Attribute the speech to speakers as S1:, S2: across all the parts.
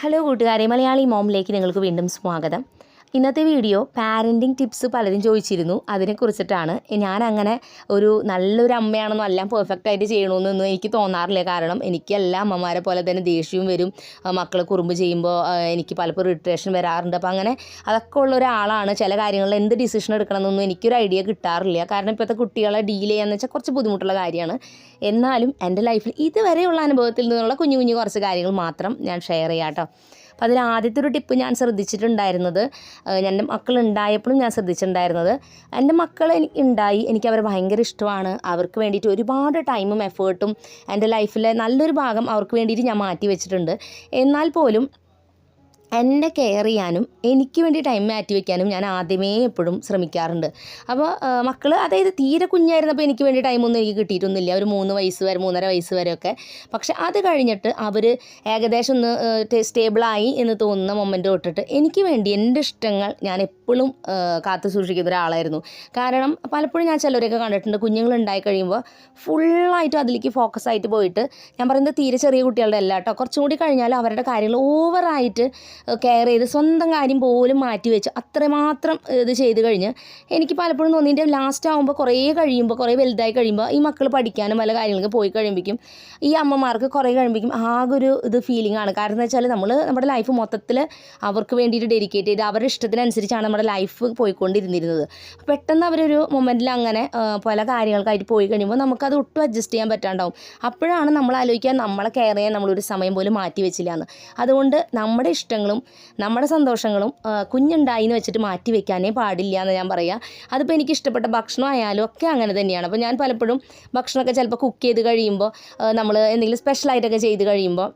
S1: Hello കൂട്ടുകാരെ. മലയാളി മോമിലേക്ക് നിങ്ങൾക്ക് വീണ്ടും സ്വാഗതം. ഇന്നത്തെ വീഡിയോ പാരന്റിങ് ടിപ്സ് പലരും ചോദിച്ചിരുന്നു. അതിനെക്കുറിച്ചിട്ടാണ്. ഞാൻ അങ്ങനെ ഒരു നല്ലൊരു അമ്മയാണെന്നും എല്ലാം പെർഫെക്റ്റ് ആയിട്ട് ചെയ്യണമെന്നൊന്നും എനിക്ക് തോന്നാറില്ല. കാരണം എനിക്ക് എല്ലാ അമ്മമാരെ പോലെ തന്നെ ദേഷ്യവും വരും. മക്കളെ കുറുമ്പ് ചെയ്യുമ്പോൾ എനിക്ക് പലപ്പോഴും ഇറിറ്റേഷൻ വരാറുണ്ട്. അപ്പോൾ അങ്ങനെ അതൊക്കെ ഉള്ള ഒരാളാണ്. ചില കാര്യങ്ങളിൽ എന്ത് ഡിസിഷൻ എടുക്കണമെന്നൊന്നും എനിക്കൊരു ഐഡിയ കിട്ടാറില്ല. കാരണം ഇപ്പോഴത്തെ കുട്ടികളെ ഡീൽ ചെയ്യാന്ന് വെച്ചാൽ കുറച്ച് ബുദ്ധിമുട്ടുള്ള കാര്യമാണ്. എന്നാലും എന്റെ ലൈഫിൽ ഇതുവരെയുള്ള അനുഭവത്തിൽ നിന്നുള്ള കുഞ്ഞു കുഞ്ഞു കുറച്ച് കാര്യങ്ങൾ മാത്രം ഞാൻ ഷെയർ ചെയ്യാം കേട്ടോ അപ്പോൾ അതിൽ ആദ്യത്തെ ഒരു ടിപ്പ് ഞാൻ ശ്രദ്ധിച്ചിട്ടുണ്ടായിരുന്നത് എന്റെ മക്കൾ ഉണ്ടായപ്പോഴും ഞാൻ ശ്രദ്ധിച്ചിട്ടുണ്ടായിരുന്നത്. എന്റെ മക്കൾ ഉണ്ടായി എനിക്ക് അവരെ ഭയങ്കര ഇഷ്ടമാണ്. അവർക്ക് വേണ്ടിയിട്ട് ഒരുപാട് ടൈമും എഫേർട്ടും എന്റെ ലൈഫിലെ നല്ലൊരു ഭാഗം അവർക്ക് വേണ്ടിയിട്ട് ഞാൻ മാറ്റി വെച്ചിട്ടുണ്ട്. എന്നാൽ പോലും എന്നെ കെയർ ചെയ്യാനും എനിക്ക് വേണ്ടി ടൈം മാറ്റി വയ്ക്കാനും ഞാൻ ആദ്യമേ എപ്പോഴും ശ്രമിക്കാറുണ്ട്. അപ്പോൾ മക്കൾ അതായത് തീരെ കുഞ്ഞായിരുന്നപ്പോൾ എനിക്ക് വേണ്ടി ടൈമൊന്നും എനിക്ക് കിട്ടിയിട്ടൊന്നുമില്ല. ഒരു മൂന്ന് വയസ്സ് വരെ മൂന്നര വയസ്സ് വരെയൊക്കെ. പക്ഷെ അത് കഴിഞ്ഞിട്ട് അവർ ഏകദേശം ഒന്ന് സ്റ്റേബിളായി എന്ന് തോന്നുന്ന മൊമെന്റ് തൊട്ടിട്ട് എനിക്ക് വേണ്ടി എന്റെ ഇഷ്ടങ്ങൾ ഞാൻ എപ്പോഴും കാത്തു സൂക്ഷിക്കുന്ന ഒരാളായിരുന്നു. കാരണം പലപ്പോഴും ഞാൻ ചിലരൊക്കെ കണ്ടിട്ടുണ്ട്. കുഞ്ഞുങ്ങൾ ഉണ്ടായി കഴിയുമ്പോൾ ഫുള്ളായിട്ടും അതിലേക്ക് ഫോക്കസ് ആയിട്ട് പോയിട്ട് ഞാൻ പറയുന്നത് തീരെ ചെറിയ കുട്ടികളുടെ അല്ല കേട്ടോ. കുറച്ചും കൂടി കഴിഞ്ഞാൽ അവരുടെ കാര്യങ്ങൾ ഓവറായിട്ട് കെയർ ചെയ്ത് സ്വന്തം കാര്യം പോലും മാറ്റി വെച്ച് അത്രമാത്രം ഇത് ചെയ്ത് കഴിഞ്ഞ് എനിക്ക് പലപ്പോഴും തോന്നിയിട്ട് ലാസ്റ്റ് ആകുമ്പോൾ കുറേ കഴിയുമ്പോൾ കുറേ വലുതായി കഴിയുമ്പോൾ ഈ മക്കൾ പഠിക്കാനും പല കാര്യങ്ങൾക്ക് പോയി കഴിയുമ്പോഴേക്കും ഈ അമ്മമാർക്ക് കുറേ കഴിയുമ്പോഴേക്കും ആകെ ഒരു ഇത് ഫീലിംഗ് ആണ്. കാരണം എന്ന് വെച്ചാൽ നമ്മൾ നമ്മുടെ ലൈഫ് മൊത്തത്തിൽ അവർക്ക് വേണ്ടിയിട്ട് ഡെഡിക്കേറ്റ് ചെയ്ത് അവരുടെ ഇഷ്ടത്തിനനുസരിച്ചാണ് നമ്മുടെ ലൈഫ് പോയിക്കൊണ്ടിരുന്നിരുന്നത്. പെട്ടെന്ന് അവരൊരു മൊമെന്റിൽ അങ്ങനെ പല കാര്യങ്ങൾക്കായിട്ട് പോയി കഴിയുമ്പോൾ നമുക്കത് ഒട്ടും അഡ്ജസ്റ്റ് ചെയ്യാൻ പറ്റാണ്ടാവും. അപ്പോഴാണ് നമ്മൾ ആലോചിക്കുക നമ്മളെ കെയർ ചെയ്യാൻ നമ്മളൊരു സമയം പോലും മാറ്റി വെച്ചില്ല എന്ന്. അതുകൊണ്ട് നമ്മുടെ ഇഷ്ടങ്ങളും നമ്മുടെ സന്തോഷങ്ങളും കുഞ്ഞുണ്ടായി എന്ന് വെച്ചിട്ട് മാറ്റി വെക്കാനേ പാടില്ല എന്ന് ഞാൻ പറയാം. അതിപ്പോൾ എനിക്ക് ഇഷ്ടപ്പെട്ട ഭക്ഷണം ആയാലും ഒക്കെ അങ്ങനെ തന്നെയാണ്. അപ്പോൾ ഞാൻ പലപ്പോഴും ഭക്ഷണമൊക്കെ ചിലപ്പോൾ കുക്ക് ചെയ്ത് കഴിയുമ്പോൾ നമ്മൾ എന്തെങ്കിലും സ്പെഷ്യലായിട്ടൊക്കെ ചെയ്ത് കഴിയുമ്പോൾ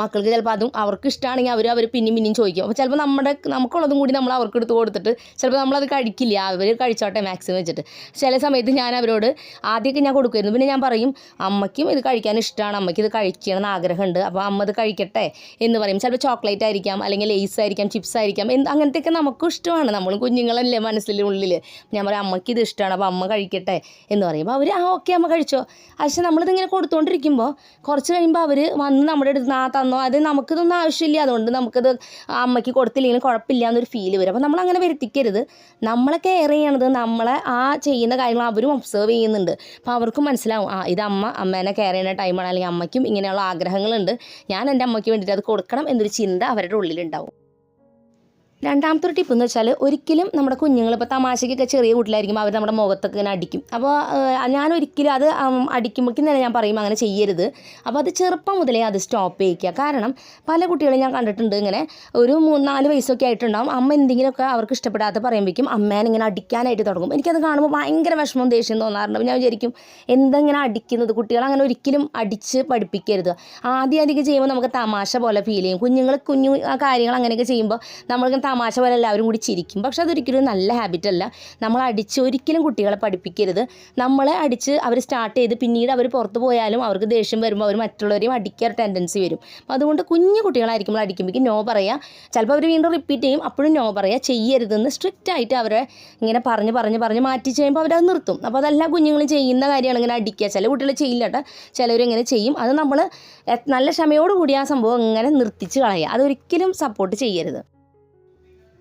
S1: മക്കൾക്ക് ചിലപ്പോൾ അതും അവർക്ക് ഇഷ്ടമാണെങ്കിൽ അവർ അവർ പിന്നെയും പിന്നെയും ചോദിക്കും. അപ്പോൾ ചിലപ്പോൾ നമ്മുടെ നമുക്കുള്ളതും കൂടി നമ്മൾ അവർക്ക് എടുത്ത് കൊടുത്തിട്ട് ചിലപ്പോൾ നമ്മളത് കഴിക്കില്ല. അവർ കഴിച്ചോട്ടെ മാക്സിമം വെച്ചിട്ട്. ചില സമയത്ത് ഞാൻ അവരോട് ആദ്യമൊക്കെ ഞാൻ കൊടുക്കുമായിരുന്നു പിന്നെ ഞാൻ പറയും അമ്മയ്ക്കും ഇത് കഴിക്കാൻ ഇഷ്ടമാണ് അമ്മയ്ക്ക് ഇത് കഴിക്കണമെന്ന് ആഗ്രഹമുണ്ട്. അപ്പോൾ അമ്മ ഇത് കഴിക്കട്ടെ എന്ന് പറയും. ചിലപ്പോൾ ചോക്ലേറ്റ് ആയിരിക്കാം അല്ലെങ്കിൽ ലേസ് ആയിരിക്കാം ചിപ്സ് ആയിരിക്കാം എന്ത് അങ്ങനത്തെയൊക്കെ നമുക്കും ഇഷ്ടമാണ്. നമ്മളും കുഞ്ഞുങ്ങളല്ലേ മനസ്സിന്റെ ഉള്ളിൽ ഞാൻ പറയും അമ്മയ്ക്ക് ഇത് ഇഷ്ടമാണ് അപ്പോൾ അമ്മ കഴിക്കട്ടെ എന്ന് പറയും. അപ്പോൾ അവർ ആ ഓക്കെ അമ്മ കഴിച്ചോ. പക്ഷേ നമ്മളിതിങ്ങനെ കൊടുത്തുകൊണ്ടിരിക്കുമ്പോൾ കുറച്ച് കഴിയുമ്പോൾ അവർ വന്ന് നമ്മുടെ അടുത്ത് ആ തന്നോ? അത് നമുക്കിതൊന്നും ആവശ്യമില്ല. അതുകൊണ്ട് നമുക്കത് അമ്മയ്ക്ക് കൊടുത്തില്ലെങ്കിലും കുഴപ്പമില്ല എന്നൊരു ഫീൽ വരും. അപ്പോൾ നമ്മളങ്ങനെ വരുത്തിക്കരുത്. നമ്മളെ കെയർ ചെയ്യണത് നമ്മളെ ആ ചെയ്യുന്ന കാര്യങ്ങൾ അവരും ഒബ്സർവ് ചെയ്യുന്നുണ്ട്. അപ്പോൾ അവർക്കും മനസ്സിലാവും. ആ ഇത് അമ്മ അമ്മേനെ കെയർ ചെയ്യുന്ന ടൈമാണ് അല്ലെങ്കിൽ അമ്മയ്ക്കും ഇങ്ങനെയുള്ള ആഗ്രഹങ്ങളുണ്ട്. ഞാൻ എന്റെ അമ്മയ്ക്ക് വേണ്ടിയിട്ട് അത് കൊടുക്കണം എന്നൊരു ചിന്ത അവരുടെ ഉള്ളിലുണ്ടാവും. രണ്ടാമത്തെ ഒരു ടിപ്പ് എന്ന് വെച്ചാൽ ഒരിക്കലും നമ്മുടെ കുഞ്ഞുങ്ങൾ ഇപ്പോൾ തമാശയ്ക്കൊക്കെ ചെറിയ കുട്ടിലായിരിക്കും അവർ നമ്മുടെ മുഖത്തൊക്കെ ഇങ്ങനെ അടിക്കും. അപ്പോൾ ഞാൻ ഒരിക്കലും അത് അടിക്കുമ്പോഴേക്കും തന്നെ ഞാൻ പറയും അങ്ങനെ ചെയ്യരുത്. അപ്പോൾ അത് ചെറുപ്പം മുതലേ അത് സ്റ്റോപ്പ് ചെയ്യിക്കുക. കാരണം പല കുട്ടികളും ഞാൻ കണ്ടിട്ടുണ്ട് ഇങ്ങനെ ഒരു മൂന്ന് നാല് വയസ്സൊക്കെ ആയിട്ടുണ്ടാവും അമ്മ എന്തെങ്കിലുമൊക്കെ അവർക്ക് ഇഷ്ടപ്പെടാത്ത പറയുമ്പോഴേക്കും അമ്മേനെ ഇങ്ങനെ അടിക്കാനായിട്ട് തുടങ്ങും. എനിക്കത് കാണുമ്പോൾ ഭയങ്കര വിഷമം ദേഷ്യം തോന്നാറുണ്ട്. ഞാൻ വിചാരിക്കും എന്തെങ്ങനെ അടിക്കുന്നത് കുട്ടികൾ അങ്ങനെ ഒരിക്കലും അടിച്ച് പഠിപ്പിക്കരുത്. ആദ്യം അധികം ചെയ്യുമ്പോൾ നമുക്ക് തമാശ പോലെ ഫീൽ ചെയ്യും. കുഞ്ഞുങ്ങൾ കുഞ്ഞു കാര്യങ്ങൾ അങ്ങനെയൊക്കെ ചെയ്യുമ്പോൾ നമ്മളിങ്ങനെ തമാശ പോലെ എല്ലാവരും കൂടി ചിരിക്കും. പക്ഷെ അതൊരിക്കലും നല്ല ഹാബിറ്റ് അല്ല. നമ്മൾ അടിച്ച് ഒരിക്കലും കുട്ടികളെ പഠിപ്പിക്കരുത്. നമ്മളെ അടിച്ച് അവർ സ്റ്റാർട്ട് ചെയ്ത് പിന്നീട് അവർ പുറത്ത് പോയാലും അവർക്ക് ദേഷ്യം വരുമ്പോൾ അവർ മറ്റുള്ളവരെയും അടിക്കാൻ ടെൻഡൻസി വരും. അപ്പോൾ അതുകൊണ്ട് കുഞ്ഞു കുട്ടികളായിരിക്കുമ്പോൾ അടിക്കുമ്പോഴേക്കും നോ പറയുക ചിലപ്പോൾ അവർ വീണ്ടും റിപ്പീറ്റ് ചെയ്യും. അപ്പോഴും നോ പറയുക ചെയ്യരുതെന്ന് സ്ട്രിക്റ്റ് ആയിട്ട് അവരെ ഇങ്ങനെ പറഞ്ഞ് പറഞ്ഞ് പറഞ്ഞ് മാറ്റി ചെയ്യുമ്പോൾ അവരത് നിർത്തും. അപ്പോൾ അതെല്ലാം കുഞ്ഞുങ്ങളും ചെയ്യുന്ന കാര്യമാണ് ഇങ്ങനെ അടിക്കുക. ചില കുട്ടികൾ ചെയ്യില്ല കേട്ടോ. ചിലവരിങ്ങനെ ചെയ്യും. അത് നമ്മൾ നല്ല ക്ഷമയോടുകൂടി ആ സംഭവം ഇങ്ങനെ നിർത്തിച്ച് കളയുക. അതൊരിക്കലും സപ്പോർട്ട് ചെയ്യരുത്.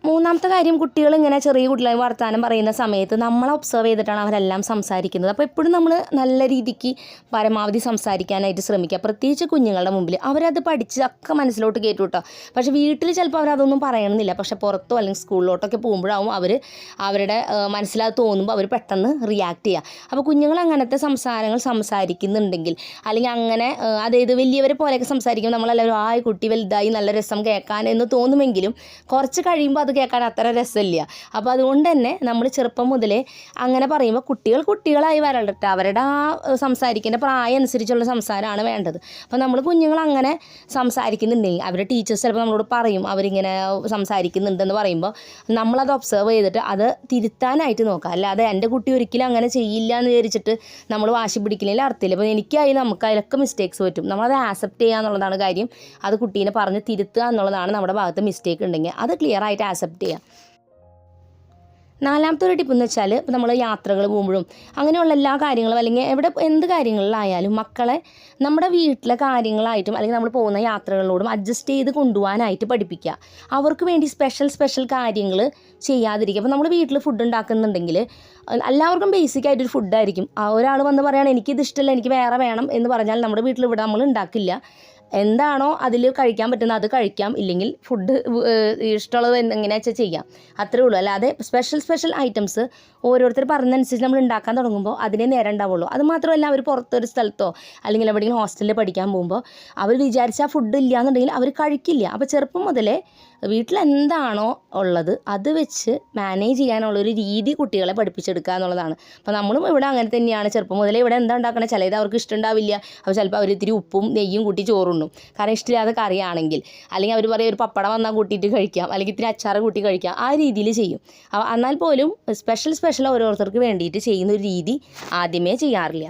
S1: മൂന്നാമത്തെ കാര്യം കുട്ടികൾ ഇങ്ങനെ ചെറിയ കുട്ടികളെ വർത്തമാനം പറയുന്ന സമയത്ത് നമ്മളെ ഒബ്സർവ് ചെയ്തിട്ടാണ് അവരെല്ലാം സംസാരിക്കുന്നത്. അപ്പോൾ എപ്പോഴും നമ്മൾ നല്ല രീതിക്ക് പരമാവധി സംസാരിക്കാനായിട്ട് ശ്രമിക്കുക. പ്രത്യേകിച്ച് കുഞ്ഞുങ്ങളുടെ മുമ്പിൽ. അവരത് പഠിച്ച് ഒക്കെ മനസ്സിലോട്ട് കയറ്റും കേട്ടോ. പക്ഷേ വീട്ടിൽ ചിലപ്പോൾ അവരതൊന്നും പറയണമെന്നില്ല. പക്ഷേ പുറത്തോ അല്ലെങ്കിൽ സ്കൂളിലോട്ടൊക്കെ പോകുമ്പോഴാവും അവർ അവരുടെ മനസ്സിലത് തോന്നുമ്പോൾ അവർ പെട്ടെന്ന് റിയാക്ട് ചെയ്യുക. അപ്പോൾ കുഞ്ഞുങ്ങൾ അങ്ങനത്തെ സംസാരങ്ങൾ സംസാരിക്കുന്നുണ്ടെങ്കിൽ അല്ലെങ്കിൽ അങ്ങനെ അതായത് വലിയവരെ പോലെയൊക്കെ സംസാരിക്കുമ്പോൾ നമ്മളെല്ലാവരും ആ കുട്ടി വലുതായി നല്ല രസം കേൾക്കാൻ എന്ന് തോന്നുമെങ്കിലും കുറച്ച് കഴിയുമ്പോൾ അത് കേൾക്കാൻ അത്ര രസമില്ല. അപ്പോൾ അതുകൊണ്ട് തന്നെ നമ്മൾ ചെറുപ്പം മുതലേ അങ്ങനെ പറയുമ്പോൾ കുട്ടികൾ കുട്ടികളായി വരട്ടെ. അവരുടെ ആ സംസാരിക്കേണ്ട പ്രായം അനുസരിച്ചുള്ള സംസാരമാണ് വേണ്ടത്. അപ്പോൾ നമ്മൾ കുഞ്ഞുങ്ങൾ അങ്ങനെ സംസാരിക്കുന്നുണ്ടെങ്കിൽ അവരുടെ ടീച്ചേഴ്സ് ചിലപ്പോൾ നമ്മളോട് പറയും അവരിങ്ങനെ സംസാരിക്കുന്നുണ്ടെന്ന് പറയുമ്പോൾ നമ്മളത് ഒബ്സർവ് ചെയ്തിട്ട് അത് തിരുത്താനായിട്ട് നോക്കുക. അല്ലാതെ എന്റെ കുട്ടി ഒരിക്കലും അങ്ങനെ ചെയ്യില്ല എന്ന് വിചാരിച്ചിട്ട് നമ്മൾ വാശി പിടിക്കുന്നതിൽ അർത്ഥമില്ല. അപ്പോൾ എനിക്കായി നമുക്ക് അതിലൊക്കെ മിസ്റ്റേക്സ് പറ്റും. നമ്മളത് ആക്സെപ്റ്റ് ചെയ്യുക എന്നുള്ളതാണ് കാര്യം. അത് കുട്ടീനെ പറഞ്ഞ് തിരുത്തുക എന്നുള്ളതാണ് നമ്മുടെ ഭാഗത്ത് മിസ്റ്റേക്ക് ഉണ്ടെങ്കിൽ അത് ക്ലിയർ ആയിട്ട് ആക്സെപ്റ്റ് ചെയ്യുക നാലാമത്തെ ഒരു ടിപ്പ് എന്ന് വെച്ചാൽ നമ്മൾ യാത്രകൾ പോകുമ്പോഴും അങ്ങനെയുള്ള എല്ലാ കാര്യങ്ങളും അല്ലെങ്കിൽ എവിടെ എന്ത് കാര്യങ്ങളിലായാലും മക്കളെ നമ്മുടെ വീട്ടിലെ കാര്യങ്ങളായിട്ടും അല്ലെങ്കിൽ നമ്മൾ പോകുന്ന യാത്രകളിലൂടും അഡ്ജസ്റ്റ് ചെയ്ത് കൊണ്ടുപോകാനായിട്ട് പഠിപ്പിക്കുക. അവർക്ക് വേണ്ടി സ്പെഷ്യൽ സ്പെഷ്യൽ കാര്യങ്ങൾ ചെയ്യാതിരിക്കുക. അപ്പോൾ നമ്മൾ വീട്ടിൽ ഫുഡ് ഉണ്ടാക്കുന്നുണ്ടെങ്കിൽ എല്ലാവർക്കും ബേസിക് ആയിട്ടൊരു ഫുഡായിരിക്കും ഒരാൾ വന്ന് പറയുകയാണ് എനിക്കിത് ഇഷ്ടമല്ല എനിക്ക് വേറെ വേണം എന്ന് പറഞ്ഞാൽ നമ്മുടെ വീട്ടിൽ ഇവിടെ നമ്മൾ ഉണ്ടാക്കില്ല. എന്താണോ അതിൽ കഴിക്കാൻ പറ്റുന്നത് അത് കഴിക്കാം. ഇല്ലെങ്കിൽ ഫുഡ് ഇഷ്ടമുള്ളത് എങ്ങനെയാണെന്ന് വെച്ചാൽ ചെയ്യാം. അത്രേ ഉള്ളൂ. അല്ലാതെ സ്പെഷ്യൽ സ്പെഷ്യൽ ഐറ്റംസ് ഓരോരുത്തർ പറഞ്ഞതനുസരിച്ച് നമ്മൾ ഉണ്ടാക്കാൻ തുടങ്ങുമ്പോൾ അതിനെ നേരം ഉണ്ടാവുള്ളൂ അത് മാത്രമല്ല അവർ പുറത്തൊരു സ്ഥലത്തോ അല്ലെങ്കിൽ എവിടെയെങ്കിലും ഹോസ്റ്റലിൽ പഠിക്കാൻ പോകുമ്പോൾ അവർ വിചാരിച്ച ഫുഡ് ഇല്ല എന്നുണ്ടെങ്കിൽ അവർ കഴിക്കില്ല. അപ്പോൾ ചെറുപ്പം മുതലേ വീട്ടിൽ എന്താണോ ഉള്ളത് അത് വെച്ച് മാനേജ് ചെയ്യാനുള്ള ഒരു രീതി കുട്ടികളെ പഠിപ്പിച്ചെടുക്കുക എന്നുള്ളതാണ്. അപ്പോൾ നമ്മളും ഇവിടെ അങ്ങനെ തന്നെയാണ്. ചെറുപ്പം മുതലേ ഇവിടെ എന്താ ഉണ്ടാക്കണേ? ചിലത് അവർക്ക് ഇഷ്ടമുണ്ടാവില്ല അപ്പോൾ ചിലപ്പോൾ അവർ ഇത്തിരി ഉപ്പും നെയ്യും കൂട്ടി ചോറുണ്ണും. കാരണം ഇഷ്ടമില്ലാത്ത കറിയാണെങ്കിൽ. അല്ലെങ്കിൽ അവർ പറയും ഒരു പപ്പടം വന്നാൽ കൂട്ടിയിട്ട് കഴിക്കാം. അല്ലെങ്കിൽ ഇത്തിരി അച്ചാറ് കൂട്ടി കഴിക്കാം. ആ രീതിയിൽ ചെയ്യും. എന്നാൽ പോലും സ്പെഷ്യൽ സ്പെഷ്യൽ ഓരോരുത്തർക്ക് വേണ്ടിയിട്ട് ചെയ്യുന്ന ഒരു രീതി ആദ്യമേ ചെയ്യാറില്ല.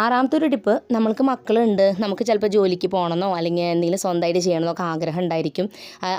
S1: ആറാമത്തെ ഒരു ടിപ്പ് നമ്മൾക്ക് മക്കളുണ്ട്. നമുക്ക് ചിലപ്പോൾ ജോലിക്ക് പോകണമെന്നോ അല്ലെങ്കിൽ എന്തെങ്കിലും സ്വന്തമായിട്ട് ചെയ്യണമെന്നോ ഒക്കെ ആഗ്രഹം ഉണ്ടായിരിക്കും.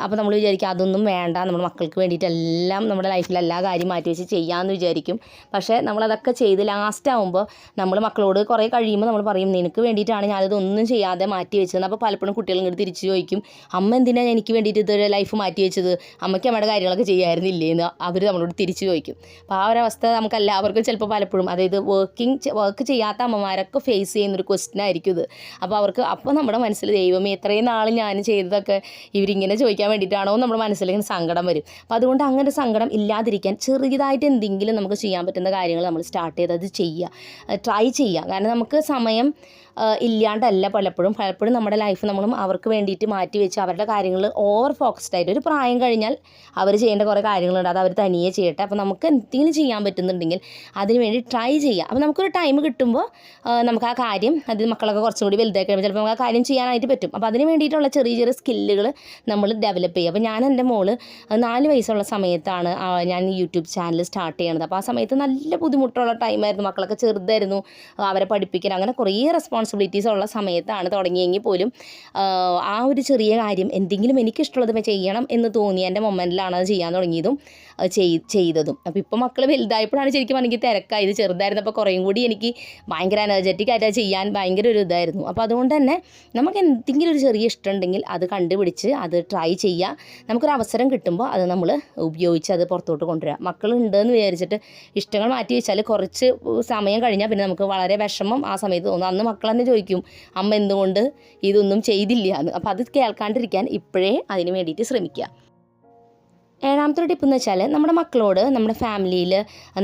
S1: അപ്പോൾ നമ്മൾ വിചാരിക്കും അതൊന്നും വേണ്ട നമ്മൾ മക്കൾക്ക് വേണ്ടിയിട്ട് എല്ലാം നമ്മുടെ ലൈഫിൽ എല്ലാ കാര്യം മാറ്റി വെച്ച് ചെയ്യാമെന്ന് വിചാരിക്കും. പക്ഷേ നമ്മളതൊക്കെ ചെയ്ത് ലാസ്റ്റ് ആകുമ്പോൾ നമ്മൾ മക്കളോട് കുറേ കഴിയുമ്പോൾ നമ്മൾ പറയും നിനക്ക് വേണ്ടിയിട്ടാണ് ഞാനിതൊന്നും ചെയ്യാതെ മാറ്റി വെച്ചത്. അപ്പോൾ പലപ്പോഴും കുട്ടികൾ ഇങ്ങോട്ട് തിരിച്ച് ചോദിക്കും അമ്മ എന്തിനാണ് എനിക്ക് വേണ്ടിയിട്ട് ഇതൊരു ലൈഫ് മാറ്റി വെച്ചത്? അമ്മയ്ക്ക് അമ്മയുടെ കാര്യങ്ങളൊക്കെ ചെയ്യായിരുന്നില്ലേ? എന്ന് അവർ നമ്മളോട് തിരിച്ച് ചോദിക്കും. അപ്പോൾ ആ ഒരവസ്ഥ നമുക്ക് എല്ലാവർക്കും ചിലപ്പോൾ പലപ്പോഴും അതായത് വർക്കിംഗ് വർക്ക് ചെയ്യാത്ത അമ്മമാരൊക്കെ ഫേസ് ചെയ്യുന്ന ഒരു ക്വസ്റ്റ്യൻ ആയിരിക്കും ഇത്. അപ്പോൾ അവർക്ക് അപ്പോൾ നമ്മുടെ മനസ്സിൽ ദൈവമേ ഇത്രയും നാൾ ഞാൻ ചെയ്തതൊക്കെ ഇവരിങ്ങനെ ചോദിക്കാൻ വേണ്ടിയിട്ടാണോ നമ്മുടെ മനസ്സിലിങ്ങനെ സങ്കടം വരും. അപ്പോൾ അതുകൊണ്ട് അങ്ങനെ സങ്കടം ഇല്ലാതിരിക്കാൻ ചെറിയതായിട്ട് എന്തെങ്കിലും നമുക്ക് ചെയ്യാൻ പറ്റുന്ന കാര്യങ്ങൾ നമ്മൾ സ്റ്റാർട്ട് ചെയ്ത് അത് ചെയ്യുക. ട്രൈ ചെയ്യുക. കാരണം നമുക്ക് സമയം ഇല്ലാണ്ടല്ല പലപ്പോഴും. പലപ്പോഴും നമ്മുടെ ലൈഫ് നമ്മളും അവർക്ക് വേണ്ടിയിട്ട് മാറ്റി വെച്ച് അവരുടെ കാര്യങ്ങൾ ഓവർ ഫോക്കസ്ഡ് ആയിട്ട്. ഒരു പ്രായം കഴിഞ്ഞാൽ അവർ ചെയ്യേണ്ട കുറേ കാര്യങ്ങളുണ്ട്. അത് അവർ തനിയെ ചെയ്യട്ടെ. അപ്പോൾ നമുക്ക് എന്തെങ്കിലും ചെയ്യാൻ പറ്റുന്നുണ്ടെങ്കിൽ അതിന് വേണ്ടി ട്രൈ ചെയ്യുക. അപ്പോൾ നമുക്കൊരു ടൈം കിട്ടുമ്പോൾ നമുക്ക് ആ കാര്യം അത് മക്കളൊക്കെ കുറച്ചുകൂടി വലുതായി കഴിയുമ്പോൾ ചിലപ്പോൾ നമുക്ക് ആ കാര്യം ചെയ്യാനായിട്ട് പറ്റും. അപ്പോൾ അതിന് വേണ്ടിയിട്ടുള്ള ചെറിയ ചെറിയ സ്കില്ലുകൾ നമ്മൾ ഡെവലപ്പ് ചെയ്യുക. അപ്പോൾ ഞാൻ എന്റെ മോൾ നാല് വയസ്സുള്ള സമയത്താണ് ഞാൻ യൂട്യൂബ് ചാനൽ സ്റ്റാർട്ട് ചെയ്യണത്. അപ്പോൾ ആ സമയത്ത് നല്ല ബുദ്ധിമുട്ടുള്ള ടൈമായിരുന്നു മക്കളൊക്കെ ചെറുതായിരുന്നു. അവരെ പഠിപ്പിക്കാൻ അങ്ങനെ കുറേ റെസ്പോൺസിബിലിറ്റീസ് ഉള്ള സമയത്താണ് തുടങ്ങിയെങ്കിൽ പോലും ആ ഒരു ചെറിയ കാര്യം എന്തെങ്കിലും എനിക്കിഷ്ടമുള്ളത് ചെയ്യണം എന്ന് തോന്നി എന്റെ മൊമെന്റിലാണ് അത് ചെയ്യാൻ തുടങ്ങിയതും. അത് ചെയ് ചെയ്തതും. അപ്പോൾ ഇപ്പോൾ മക്കൾ വലുതായപ്പോഴാണ് ശരിക്കും എനിക്ക് തിരക്കായത്. ചെറുതായിരുന്നപ്പോൾ കുറേയും കൂടി എനിക്ക് ഭയങ്കര എനർജറ്റിക് ആയിട്ട് ചെയ്യാൻ ഭയങ്കര ഒരു ഇതായിരുന്നു. അപ്പോൾ അതുകൊണ്ട് തന്നെ നമുക്ക് എന്തെങ്കിലും ഒരു ചെറിയ ഇഷ്ടം ഉണ്ടെങ്കിൽ അത് കണ്ടുപിടിച്ച് അത് ട്രൈ ചെയ്യുക നമുക്കൊരു അവസരം കിട്ടുമ്പോൾ അത് നമ്മൾ ഉപയോഗിച്ച് അത് പുറത്തോട്ട് കൊണ്ടുവരിക മക്കളുണ്ടെന്ന് വിചാരിച്ചിട്ട് ഇഷ്ടങ്ങൾ മാറ്റി വെച്ചാൽ കുറച്ച് സമയം കഴിഞ്ഞാൽ പിന്നെ നമുക്ക് വളരെ വിഷമം ആ സമയത്ത് തോന്നും. അന്ന് മക്കൾ തന്നെ ചോദിക്കും അമ്മ എന്തുകൊണ്ട് ഇതൊന്നും ചെയ്തില്ല? എന്ന്. അപ്പോൾ അത് കേൾക്കാണ്ടിരിക്കാൻ ഇപ്പോഴേ അതിന് വേണ്ടിയിട്ട് ശ്രമിക്കുക ഏഴാമത്തെ ടിപ്പ് എന്ന് വെച്ചാൽ നമ്മുടെ മക്കളോട് നമ്മുടെ ഫാമിലിയിൽ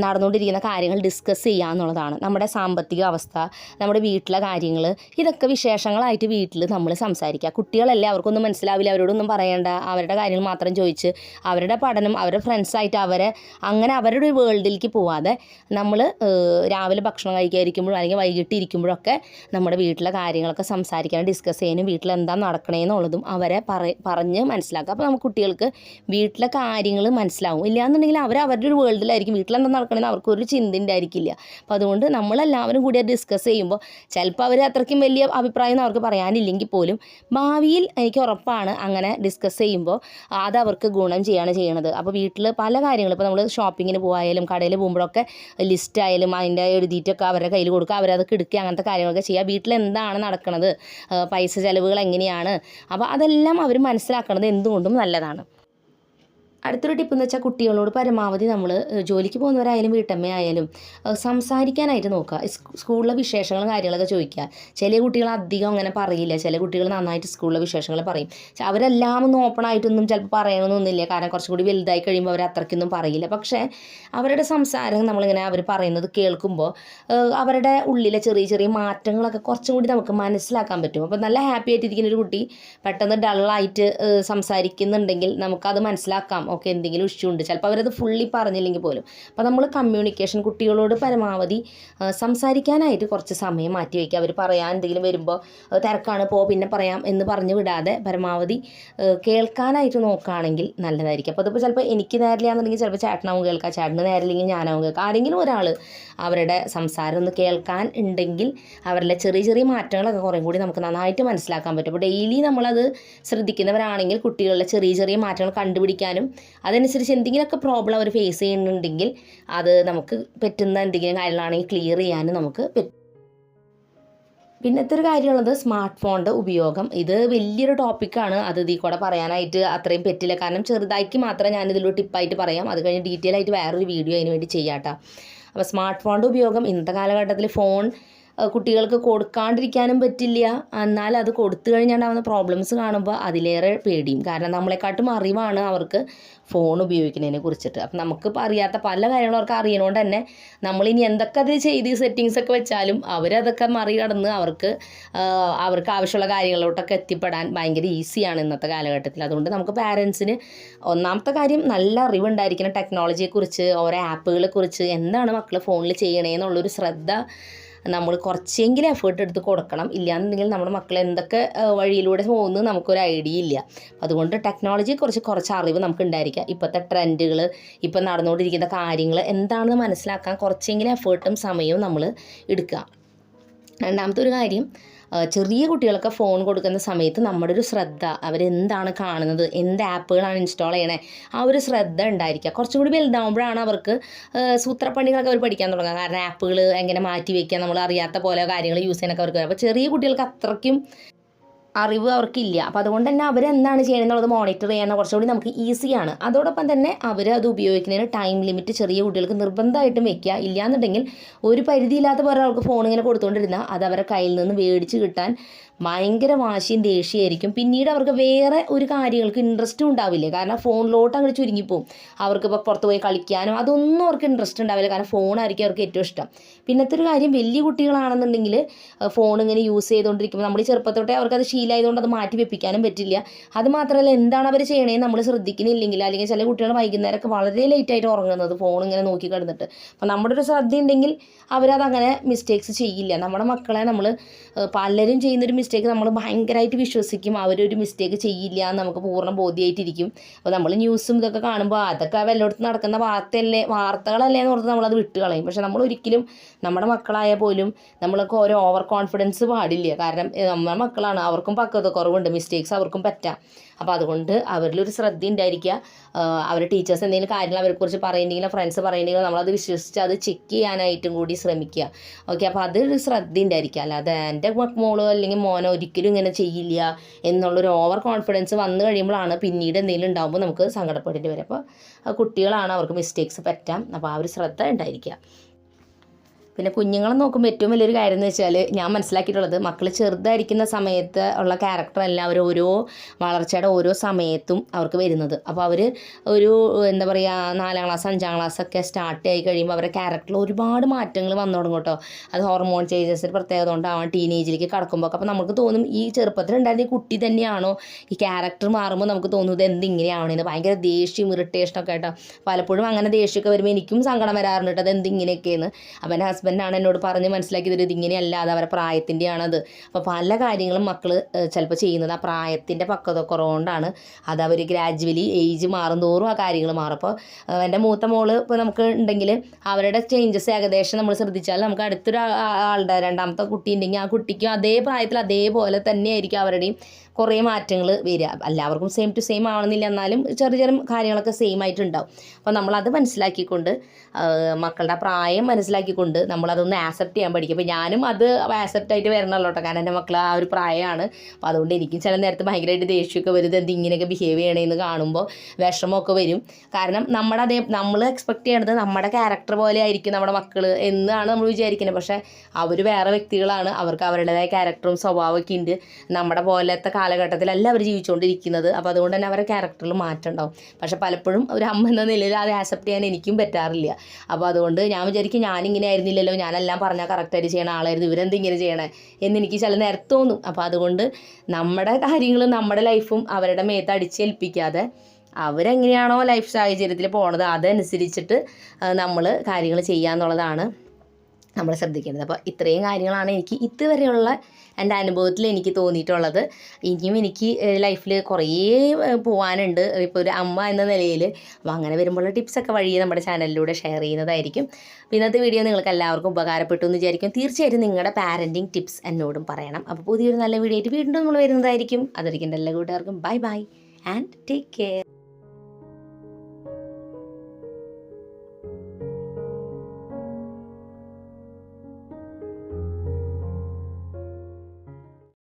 S1: നടന്നുകൊണ്ടിരിക്കുന്ന കാര്യങ്ങൾ ഡിസ്കസ് ചെയ്യുക എന്നുള്ളതാണ്. നമ്മുടെ സാമ്പത്തിക അവസ്ഥ നമ്മുടെ വീട്ടിലെ കാര്യങ്ങൾ ഇതൊക്കെ വിശേഷങ്ങളായിട്ട് വീട്ടിൽ നമ്മൾ സംസാരിക്കുക. കുട്ടികളല്ലേ അവർക്കൊന്നും മനസ്സിലാവില്ല അവരോടൊന്നും പറയേണ്ട. അവരുടെ കാര്യങ്ങൾ മാത്രം ചോദിച്ച് അവരുടെ പഠനം അവരുടെ ഫ്രണ്ട്സായിട്ട് അവരെ അങ്ങനെ അവരുടെ വേൾഡിലേക്ക് പോവാതെ നമ്മൾ രാവിലെ ഭക്ഷണം കഴിക്കാതിരിക്കുമ്പോഴും അല്ലെങ്കിൽ വൈകിട്ട് ഇരിക്കുമ്പോഴൊക്കെ നമ്മുടെ വീട്ടിലെ കാര്യങ്ങളൊക്കെ സംസാരിക്കാനും ഡിസ്കസ് ചെയ്യാനും വീട്ടിൽ എന്താ നടക്കണേന്നുള്ളതും അവരെ പറ പറഞ്ഞ് മനസ്സിലാക്കുക. അപ്പോൾ നമുക്ക് കുട്ടികൾക്ക് വീട്ടിലെ കാര്യങ്ങൾ മനസ്സിലാവും. ഇല്ലാന്നുണ്ടെങ്കിൽ അവർ അവരുടെ ഒരു വേൾഡിലായിരിക്കും വീട്ടിലെന്താ നടക്കണമെന്ന് അവർക്കൊരു ചിന്ത ഉണ്ടായിരിക്കില്ല. അപ്പം അതുകൊണ്ട് നമ്മളെല്ലാവരും കൂടി അത് ഡിസ്കസ് ചെയ്യുമ്പോൾ ചിലപ്പോൾ അവർ അത്രയ്ക്കും വലിയ അഭിപ്രായം അവർക്ക് പറയാനില്ലെങ്കിൽ പോലും ഭാവിയിൽ എനിക്ക് ഉറപ്പാണ് അങ്ങനെ ഡിസ്കസ് ചെയ്യുമ്പോൾ അത് അവർക്ക് ഗുണം ചെയ്യാണ് ചെയ്യണത്. അപ്പോൾ വീട്ടിൽ പല കാര്യങ്ങളും ഇപ്പോൾ നമ്മൾ ഷോപ്പിങ്ങിന് പോയാലും കടയിൽ പോകുമ്പോഴൊക്കെ ലിസ്റ്റ് ആയാലും അതിന്റെ എഴുതിയിട്ടൊക്കെ അവരുടെ കയ്യിൽ കൊടുക്കുക അവരതൊക്കെ എടുക്കുക അങ്ങനത്തെ കാര്യങ്ങളൊക്കെ ചെയ്യുക. വീട്ടിൽ എന്താണ് നടക്കുന്നത് പൈസ ചിലവുകൾ എങ്ങനെയാണ്? അപ്പോൾ അതെല്ലാം അവർ മനസ്സിലാക്കുന്നത് എന്തുകൊണ്ടും നല്ലതാണ്. അടുത്തൊരു ടിപ്പ് എന്ന് വെച്ചാൽ കുട്ടികളോട് പരമാവധി നമ്മൾ ജോലിക്ക് പോകുന്നവരായാലും വീട്ടമ്മയായാലും സംസാരിക്കാനായിട്ട് നോക്കുക. സ്കൂളിലെ വിശേഷങ്ങളും കാര്യങ്ങളൊക്കെ ചോദിക്കുക. ചില കുട്ടികൾ അധികം അങ്ങനെ പറയില്ല. ചില കുട്ടികൾ നന്നായിട്ട് സ്കൂളിലെ വിശേഷങ്ങൾ പറയും. അവരെല്ലാം ഒന്നും ഓപ്പൺ ആയിട്ടൊന്നും ചിലപ്പോൾ പറയണമെന്നൊന്നുമില്ല കാരണം കുറച്ചും കൂടി വലുതായി കഴിയുമ്പോൾ അവർ അത്രയ്ക്കൊന്നും പറയില്ല. പക്ഷേ അവരുടെ സംസാരം നമ്മളിങ്ങനെ അവർ പറയുന്നത് കേൾക്കുമ്പോൾ അവരുടെ ഉള്ളിലെ ചെറിയ ചെറിയ മാറ്റങ്ങളൊക്കെ കുറച്ചും കൂടി നമുക്ക് മനസ്സിലാക്കാൻ പറ്റും. അപ്പോൾ നല്ല ഹാപ്പി ആയിട്ടിരിക്കുന്ന ഒരു കുട്ടി പെട്ടെന്ന് ഡള്ളായിട്ട് സംസാരിക്കുന്നുണ്ടെങ്കിൽ നമുക്കത് മനസ്സിലാക്കാം. ഓക്കെ എന്തെങ്കിലും ഇഷ്യൂ ഉണ്ട്. ചിലപ്പോൾ അവരത് ഫുള്ളി പറഞ്ഞില്ലെങ്കിൽ പോലും. അപ്പോൾ നമ്മൾ കമ്മ്യൂണിക്കേഷൻ കുട്ടികളോട് പരമാവധി സംസാരിക്കാനായിട്ട് കുറച്ച് സമയം മാറ്റി വയ്ക്കുക. അവർ പറയാൻ എന്തെങ്കിലും വരുമ്പോൾ "ഏഹ് തിരക്കാണ് പോ പിന്നെ പറയാം എന്ന് പറഞ്ഞു വിടാതെ പരമാവധി കേൾക്കാനായിട്ട് നോക്കുകയാണെങ്കിൽ നല്ലതായിരിക്കും. അപ്പോൾ അതിപ്പോൾ ചിലപ്പോൾ എനിക്ക് നേരില്ലാന്നുണ്ടെങ്കിൽ ചിലപ്പോൾ ചേട്ടനാവും കേൾക്കാം. ചേട്ടന് നേരില്ലെങ്കിൽ ഞാനാവും കേൾക്കാം. ആരെങ്കിലും ഒരാൾ അവരുടെ സംസാരം ഒന്ന് കേൾക്കാൻ ഉണ്ടെങ്കിൽ അവരുടെ ചെറിയ ചെറിയ മാറ്റങ്ങളൊക്കെ കുറേ കൂടി നമുക്ക് നന്നായിട്ട് മനസ്സിലാക്കാൻ പറ്റും. അപ്പോൾ ഡെയിലി നമ്മളത് ശ്രദ്ധിക്കുന്നവരാണെങ്കിൽ കുട്ടികളുടെ ചെറിയ ചെറിയ മാറ്റങ്ങൾ കണ്ടുപിടിക്കാനും അതനുസരിച്ച് എന്തെങ്കിലുമൊക്കെ പ്രോബ്ലം അവർ ഫേസ് ചെയ്യുന്നുണ്ടെങ്കിൽ അത് നമുക്ക് പറ്റുന്ന എന്തെങ്കിലും കാര്യങ്ങളാണെങ്കിൽ ക്ലിയർ ചെയ്യാനും നമുക്ക് പറ്റും. പിന്നത്തെ ഒരു കാര്യമുള്ളത് സ്മാർട്ട് ഫോണിന്റെ ഉപയോഗം. ഇത് വലിയൊരു ടോപ്പിക്കാണ് അത് ഇതിൽ കൂടെ പറയാനായിട്ട് അത്രയും പറ്റില്ല. കാരണം ചെറുതാക്കി മാത്രമേ ഞാനിതിലൊരു ടിപ്പായിട്ട് പറയാം. അത് കഴിഞ്ഞ് ഡീറ്റെയിൽ ആയിട്ട് വേറൊരു വീഡിയോ അതിന് വേണ്ടി ചെയ്യാട്ടോ അപ്പോൾ സ്മാർട്ട് ഫോണിന്റെ ഉപയോഗം ഇന്നത്തെ കാലഘട്ടത്തിൽ ഫോൺ കുട്ടികൾക്ക് കൊടുക്കാണ്ടിരിക്കാനും പറ്റില്ല. എന്നാൽ അത് കൊടുത്തു കഴിഞ്ഞാണ്ടാവുന്ന പ്രോബ്ലംസ് കാണുമ്പോൾ അതിലേറെ പേടിയും. കാരണം നമ്മളെക്കാട്ടും അറിവാണ് അവർക്ക് ഫോൺ ഉപയോഗിക്കുന്നതിനെ കുറിച്ചിട്ട്. അപ്പം നമുക്കിപ്പോൾ അറിയാത്ത പല കാര്യങ്ങളും അവർക്ക് അറിയണോണ്ട് തന്നെ നമ്മളിനി എന്തൊക്കെ അത് ചെയ്ത് സെറ്റിങ്സ് ഒക്കെ വെച്ചാലും അവരതൊക്കെ മറികടന്ന് അവർക്ക് അവർക്ക് ആവശ്യമുള്ള കാര്യങ്ങളിലോട്ടൊക്കെ എത്തിപ്പെടാൻ ഭയങ്കര ഈസിയാണ് ഇന്നത്തെ കാലഘട്ടത്തിൽ അതുകൊണ്ട് നമുക്ക് പാരൻസിന് ഒന്നാമത്തെ കാര്യം നല്ല അറിവുണ്ടായിരിക്കണം ടെക്നോളജിയെക്കുറിച്ച് ഓരോ ആപ്പുകളെക്കുറിച്ച് എന്താണ് മക്കൾ ഫോണിൽ ചെയ്യണേ എന്നുള്ളൊരു ശ്രദ്ധ നമ്മൾ കുറച്ചെങ്കിലും എഫേർട്ട് എടുത്ത് കൊടുക്കണം. ഇല്ലാന്നുണ്ടെങ്കിൽ നമ്മുടെ മക്കൾ എന്തൊക്കെ വഴിയിലൂടെ പോകുന്നു നമുക്കൊരു ഐഡിയ ഇല്ല. അതുകൊണ്ട് ടെക്നോളജി കുറച്ച് കുറച്ച് അറിവ് നമുക്ക് ഉണ്ടായിരിക്കുക ഇപ്പോഴത്തെ ട്രെൻഡുകൾ ഇപ്പം നടന്നുകൊണ്ടിരിക്കുന്ന കാര്യങ്ങൾ എന്താണെന്ന് മനസ്സിലാക്കാൻ കുറച്ചെങ്കിലും എഫേർട്ടും സമയവും നമ്മൾ എടുക്കുക. രണ്ടാമത്തെ ഒരു കാര്യം ചെറിയ കുട്ടികൾക്ക് ഫോൺ കൊടുക്കുന്ന സമയത്ത് നമ്മുടെ ഒരു ശ്രദ്ധ അവരെന്താണ് കാണുന്നത് എന്ത് ആപ്പുകളാണ് ഇൻസ്റ്റാൾ ചെയ്യണേ ആ ഒരു ശ്രദ്ധ ഉണ്ടായിരിക്കുക. കുറച്ചും കൂടി വലുതാവുമ്പോഴാണ് അവർക്ക് സൂത്രപ്പണികളൊക്കെ അവർ പഠിക്കാൻ തുടങ്ങുക. കാരണം ആപ്പുകൾ എങ്ങനെ മാറ്റി വയ്ക്കുക നമ്മൾ അറിയാത്ത പോലെ കാര്യങ്ങൾ യൂസ് ചെയ്യാനൊക്കെ അവർക്ക് അപ്പോൾ ചെറിയ കുട്ടികൾക്ക് അത്രയ്ക്കും അറിവ് അവർക്കില്ല. അപ്പോൾ അതുകൊണ്ട് തന്നെ അവരെന്താണ് ചെയ്യണമെന്നുള്ളത് മോണിറ്റർ ചെയ്യാൻ കുറച്ചുകൂടി നമുക്ക് ഈസിയാണ് അതോടൊപ്പം തന്നെ അവർ അത് ഉപയോഗിക്കുന്നതിന് ടൈം ലിമിറ്റ് ചെറിയ കുട്ടികൾക്ക് നിർബന്ധമായിട്ടും വെക്കുക ഇല്ലയെന്നുണ്ടെങ്കിൽ ഒരു പരിധിയില്ലാത്ത പോലെ അവർക്ക് ഫോൺ ഇങ്ങനെ കൊടുത്തുകൊണ്ടിരുന്നാൽ അത് അവരെ കയ്യിൽ നിന്ന് മേടിച്ച് കിട്ടാൻ ഭയങ്കര വാശിയും ദേഷ്യമായിരിക്കും. പിന്നീട് അവർക്ക് വേറെ ഒരു കാര്യങ്ങൾക്ക് ഇൻട്രസ്റ്റും ഉണ്ടാവില്ല. കാരണം ഫോണിലോട്ട് അങ്ങനെ ചുരുങ്ങിപ്പോവും. അവർക്ക് ഇപ്പോൾ പുറത്ത് പോയി കളിക്കാനും അതൊന്നും അവർക്ക് ഇൻട്രസ്റ്റ് ഉണ്ടാവില്ല. കാരണം ഫോണായിരിക്കും അവർക്ക് ഏറ്റവും ഇഷ്ടം. പിന്നത്തെ ഒരു കാര്യം വലിയ കുട്ടികളാണെന്നുണ്ടെങ്കിൽ ഫോൺ ഇങ്ങനെ യൂസ് ചെയ്തുകൊണ്ടിരിക്കുമ്പോൾ നമ്മൾ ചെറുപ്പത്തോട്ടെ അവർക്കത് ശീലമായതുകൊണ്ട് അത് മാറ്റി വെപ്പിക്കാനും പറ്റില്ല. അത് മാത്രമല്ല എന്താണ് അവർ ചെയ്യണേ നമ്മൾ ശ്രദ്ധിക്കുന്നില്ലെങ്കിൽ അല്ലെങ്കിൽ ചില കുട്ടികൾ വൈകുന്നേരമൊക്കെ വളരെ ലേറ്റായിട്ട് ഉറങ്ങുന്നത് ഫോൺ ഇങ്ങനെ നോക്കി കിടന്നിട്ട്. അപ്പോൾ നമ്മുടെ ഒരു ശ്രദ്ധ ഉണ്ടെങ്കിൽ അവരത് അങ്ങനെ മിസ്റ്റേക്സ് ചെയ്യില്ല. നമ്മുടെ മക്കളെ നമ്മൾ പലരും ചെയ്യുന്നൊരു മിസ്റ്റേക്ക് നമ്മൾ ഭയങ്കരമായിട്ട് വിശ്വസിക്കും. അവരൊരു മിസ്റ്റേക്ക് ചെയ്യില്ല എന്ന് നമുക്ക് പൂർണ ബോധ്യമായിട്ടിരിക്കും അപ്പോൾ നമ്മൾ ന്യൂസും ഇതൊക്കെ കാണുമ്പോൾ അതൊക്കെ വല്ലയിടത്ത് നടക്കുന്ന വാർത്തയല്ലേ? വാർത്തകളല്ലേ എന്ന് ഓർത്ത് നമ്മളത് വിട്ട് കളയും. പക്ഷെ നമ്മൾ ഒരിക്കലും നമ്മുടെ മക്കളായ പോലും നമ്മളൊക്കെ ഓരോ ഓവർ കോൺഫിഡൻസ് പാടില്ല. കാരണം നമ്മുടെ മക്കളാണ്. അവർക്കും പക്വത കുറവുണ്ട് മിസ്റ്റേക്സ് അവർക്കും പറ്റാം. അപ്പോൾ അതുകൊണ്ട് അവരിലൊരു ശ്രദ്ധ ഉണ്ടായിരിക്കുക അവരുടെ ടീച്ചേഴ്സ് എന്തെങ്കിലും കാര്യങ്ങൾ അവരെക്കുറിച്ച് പറയുന്നെങ്കിലും ഫ്രണ്ട്സ് പറയുന്നെങ്കിലും നമ്മളത് വിശ്വസിച്ച് അത് ചെക്ക് ചെയ്യാനായിട്ടും കൂടി ശ്രമിക്കുക ഓക്കെ അപ്പോൾ അതൊരു ശ്രദ്ധ ഉണ്ടായിരിക്കുക അല്ലാതെ എന്റെ മോളോ അല്ലെങ്കിൽ മോനോ ഒരിക്കലും ഇങ്ങനെ ചെയ്യില്ല എന്നുള്ളൊരു ഓവർ കോൺഫിഡൻസ് വന്നു കഴിയുമ്പോഴാണ് പിന്നീട് എന്തെങ്കിലും ഉണ്ടാകുമ്പോൾ നമുക്ക് സങ്കടപ്പെടേണ്ടി വരും. അപ്പോൾ കുട്ടികളാണ് അവർക്ക് മിസ്റ്റേക്സ് പറ്റാം. അപ്പോൾ ആ ഒരു ശ്രദ്ധ ഉണ്ടായിരിക്കുക. പിന്നെ കുഞ്ഞുങ്ങളെ നോക്കുമ്പോൾ ഏറ്റവും വലിയൊരു കാര്യം എന്ന് വെച്ചാൽ ഞാൻ മനസ്സിലാക്കിയിട്ടുള്ളത് മക്കൾ ചെറുതായിരിക്കുന്ന സമയത്ത് ഉള്ള ക്യാരക്ടർ അല്ല അവർ ഓരോ വളർച്ചയുടെ ഓരോ സമയത്തും അവർക്ക് വരുന്നത്. അപ്പോൾ അവർ ഒരു എന്താ പറയുക നാലാം ക്ലാസ് അഞ്ചാം ക്ലാസ് ഒക്കെ സ്റ്റാർട്ട് ആയി കഴിയുമ്പോൾ അവരുടെ ക്യാരക്ടറിൽ ഒരുപാട് മാറ്റങ്ങൾ വന്നു തുടങ്ങും കേട്ടോ അത് ഹോർമോൺ ചേഞ്ചസിന്റെ പ്രത്യേകത കൊണ്ടാവാം ടീനേജിലേക്ക് കടക്കുമ്പോൾ അപ്പോൾ നമുക്ക് തോന്നും ഈ ചെറുപ്പത്തിൽ ഉണ്ടായിരുന്ന കുട്ടി തന്നെയാണോ ഈ ക്യാരക്ടർ മാറുമ്പോൾ നമുക്ക് തോന്നും ഇത് എന്ത് ഇങ്ങനെയാവണമെന്ന് ഭയങ്കര ദേഷ്യം ഇറിറ്റേഷനൊക്കെ കേട്ടോ പലപ്പോഴും അങ്ങനെ ദേഷ്യമൊക്കെ വരുമ്പോൾ എനിക്കും സങ്കടം വരാറുണ്ട് കേട്ടോ അത് എന്തിങ്ങനെയൊക്കെയെന്ന് അപ്പം എന്റെ ഹസ്ബൻഡാണ് എന്നോട് പറഞ്ഞ് മനസ്സിലാക്കിയത് ഇത് ഇങ്ങനെയല്ല അത് അവരുടെ പ്രായത്തിന്റെയാണത്. അപ്പോൾ പല കാര്യങ്ങളും മക്കൾ ചിലപ്പോൾ ചെയ്യുന്നത് ആ പ്രായത്തിന്റെ പക്വത കുറവുകൊണ്ടാണ് അത് അവർ ഗ്രാജുവലി ഏജ് മാറും തോറും ആ കാര്യങ്ങൾ മാറും. അപ്പോൾ എന്റെ മൂത്ത മോൾ ഇപ്പോൾ നമുക്ക് ഉണ്ടെങ്കിൽ അവരുടെ ചേഞ്ചസ് ഏകദേശം നമ്മൾ ശ്രദ്ധിച്ചാൽ നമുക്ക് അടുത്തൊരു ആളുടെ രണ്ടാമത്തെ കുട്ടി ഉണ്ടെങ്കിൽ ആ കുട്ടിക്കും അതേ പ്രായത്തിൽ അതേപോലെ തന്നെയായിരിക്കും അവരുടെയും കുറേ മാറ്റങ്ങൾ വരിക. എല്ലാവർക്കും സെയിം ടു സെയിം ആവണമെന്നില്ല. എന്നാലും ചെറിയ ചെറിയ കാര്യങ്ങളൊക്കെ സെയിം ആയിട്ടുണ്ടാവും. അപ്പോൾ നമ്മളത് മനസ്സിലാക്കിക്കൊണ്ട് മക്കളുടെ പ്രായം മനസ്സിലാക്കിക്കൊണ്ട് നമ്മളതൊന്ന് ആക്സെപ്റ്റ് ചെയ്യാൻ പഠിക്കും അപ്പോൾ ഞാനും അത് ആക്സെപ്റ്റ് ആയിട്ട് വരണമല്ലോ കേട്ടോ കാരണം എന്റെ മക്കൾ ആ ഒരു പ്രായമാണ്. അപ്പോൾ അതുകൊണ്ട് എനിക്കും ചില നേരത്ത് ഭയങ്കരമായിട്ട് ദേഷ്യമൊക്കെ വരും. ഇത് ഇങ്ങനെയൊക്കെ ബിഹേവ് ചെയ്യണമെന്ന് കാണുമ്പോൾ വിഷമമൊക്കെ വരും. കാരണം നമ്മുടെ അതേ നമ്മൾ എക്സ്പെക്ട് ചെയ്യണത് നമ്മുടെ ക്യാരക്ടർ പോലെ ആയിരിക്കും നമ്മുടെ മക്കൾ എന്നാണ് നമ്മൾ വിചാരിക്കുന്നത് പക്ഷേ അവർ വേറെ വ്യക്തികളാണ്. അവർക്ക് അവരുടേതായ ക്യാരക്ടറും സ്വഭാവമൊക്കെ ഉണ്ട്. നമ്മുടെ പോലത്തെ കാലഘട്ടത്തിലല്ല അവർ ജീവിച്ചുകൊണ്ടിരിക്കുന്നത് അപ്പോൾ അതുകൊണ്ട് തന്നെ അവരുടെ ക്യാരക്ടറിൽ മാറ്റം ഉണ്ടാവും. പക്ഷേ പലപ്പോഴും ഒരു അമ്മ എന്ന നിലയിൽ അത് ആക്സെപ്റ്റ് ചെയ്യാൻ എനിക്കും പറ്റാറില്ല. അപ്പോൾ അതുകൊണ്ട് ഞാൻ വിചാരിക്കും ഞാനിങ്ങനെ ആയിരുന്നില്ലല്ലോ. ഞാനെല്ലാം പറഞ്ഞാൽ കറക്റ്റായിട്ട് ചെയ്യണ ആളായിരുന്നു. ഇവരെന്തിങ്ങനെ ചെയ്യണേ? എന്ന് എനിക്ക് ചില നേരത്തെ തോന്നും. അപ്പോൾ അതുകൊണ്ട് നമ്മുടെ കാര്യങ്ങളും നമ്മുടെ ലൈഫും അവരുടെ മേത്ത് അടിച്ചേൽപ്പിക്കാതെ അവരെങ്ങനെയാണോ ലൈഫ് സാഹചര്യത്തിൽ പോണത് അതനുസരിച്ചിട്ട് നമ്മൾ കാര്യങ്ങൾ ചെയ്യുക എന്നുള്ളതാണ് നമ്മൾ ശ്രദ്ധിക്കേണ്ടത്. അപ്പോൾ ഇത്രയും കാര്യങ്ങളാണ് എനിക്ക് ഇതുവരെയുള്ള എന്റെ അനുഭവത്തിൽ എനിക്ക് തോന്നിയിട്ടുള്ളത്. ഇനിയും എനിക്ക് ലൈഫിൽ കുറേ പോകാനുണ്ട് ഇപ്പോൾ ഒരു അമ്മ എന്ന നിലയിൽ. അപ്പോൾ അങ്ങനെ വരുമ്പോഴുള്ള ടിപ്സൊക്കെ വഴി നമ്മുടെ ചാനലിലൂടെ ഷെയർ ചെയ്യുന്നതായിരിക്കും. അപ്പോൾ ഇന്നത്തെ വീഡിയോ നിങ്ങൾക്ക് എല്ലാവർക്കും ഉപകാരപ്പെട്ടു എന്ന് വിചാരിക്കും തീർച്ചയായിട്ടും നിങ്ങളുടെ പാരന്റിങ് ടിപ്സ് എന്നോടും പറയണം. അപ്പോൾ പുതിയൊരു നല്ല വീഡിയോ ആയിട്ട് വീണ്ടും നമ്മൾ വരുന്നതായിരിക്കും. അതൊരിക്കും എല്ലാ കൂട്ടുകാർക്കും bye bye and take care